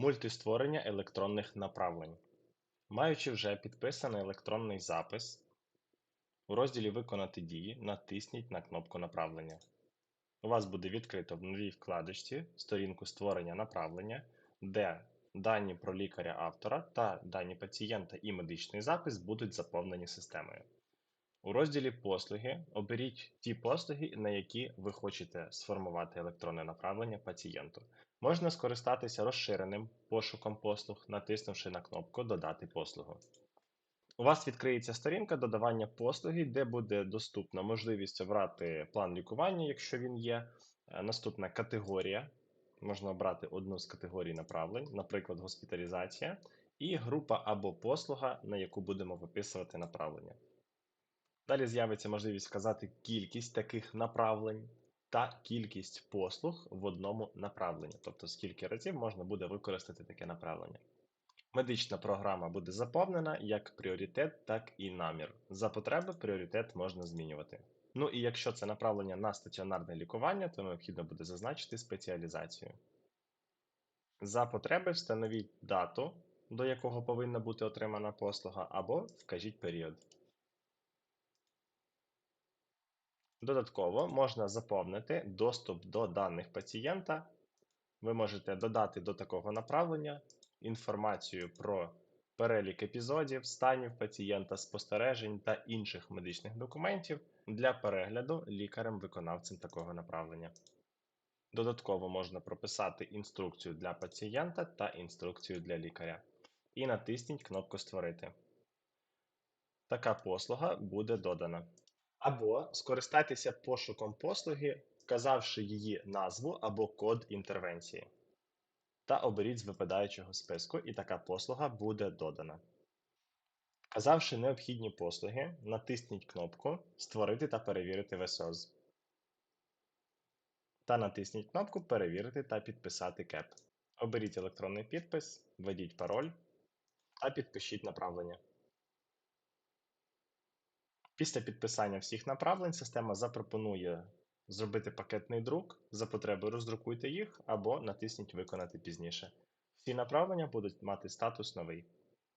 Мультистворення електронних направлень. Маючи вже підписаний електронний запис, у розділі Виконати дії натисніть на кнопку Направлення. У вас буде відкрито в новій вкладочці сторінку створення направлення, де дані про лікаря-автора та дані пацієнта і медичний запис будуть заповнені системою. У розділі Послуги оберіть ті послуги, на які ви хочете сформувати електронне направлення пацієнту. Можна скористатися розширеним пошуком послуг, натиснувши на кнопку Додати послугу. У вас відкриється сторінка додавання послуги, де буде доступна можливість обрати план лікування, якщо він є. Е, Наступна категорія. Можна обрати одну з категорій направлень, наприклад, госпіталізація, і група або послуга, на яку будемо виписувати направлення. Далі з'явиться можливість вказати кількість таких направлень та кількість послуг в одному направленні, тобто скільки разів можна буде використати таке направлення. Медична програма буде заповнена як пріоритет, так і намір. За потреби пріоритет можна змінювати. Ну і якщо це направлення на стаціонарне лікування, то необхідно буде зазначити спеціалізацію. За потреби встановіть дату, до якого повинна бути отримана послуга, або вкажіть період. Додатково можна заповнити доступ до даних пацієнта. Ви можете додати до такого направлення інформацію про перелік епізодів, станів пацієнта, спостережень та інших медичних документів для перегляду лікарем-виконавцем такого направлення. Додатково можна прописати інструкцію для пацієнта та інструкцію для лікаря. І натисніть кнопку Створити. Така послуга буде додана. Або скористайтеся пошуком послуги, вказавши її назву або код інтервенції. Та оберіть з випадаючого списку, і така послуга буде додана. Вказавши необхідні послуги, натисніть кнопку Створити та перевірити ВСОЗ. Та натисніть кнопку Перевірити та підписати КЕП. Оберіть електронний підпис, введіть пароль та підпишіть направлення. Після підписання всіх направлень система запропонує зробити пакетний друк, за потреби роздрукуйте їх або натисніть Виконати пізніше. Всі направлення будуть мати статус новий.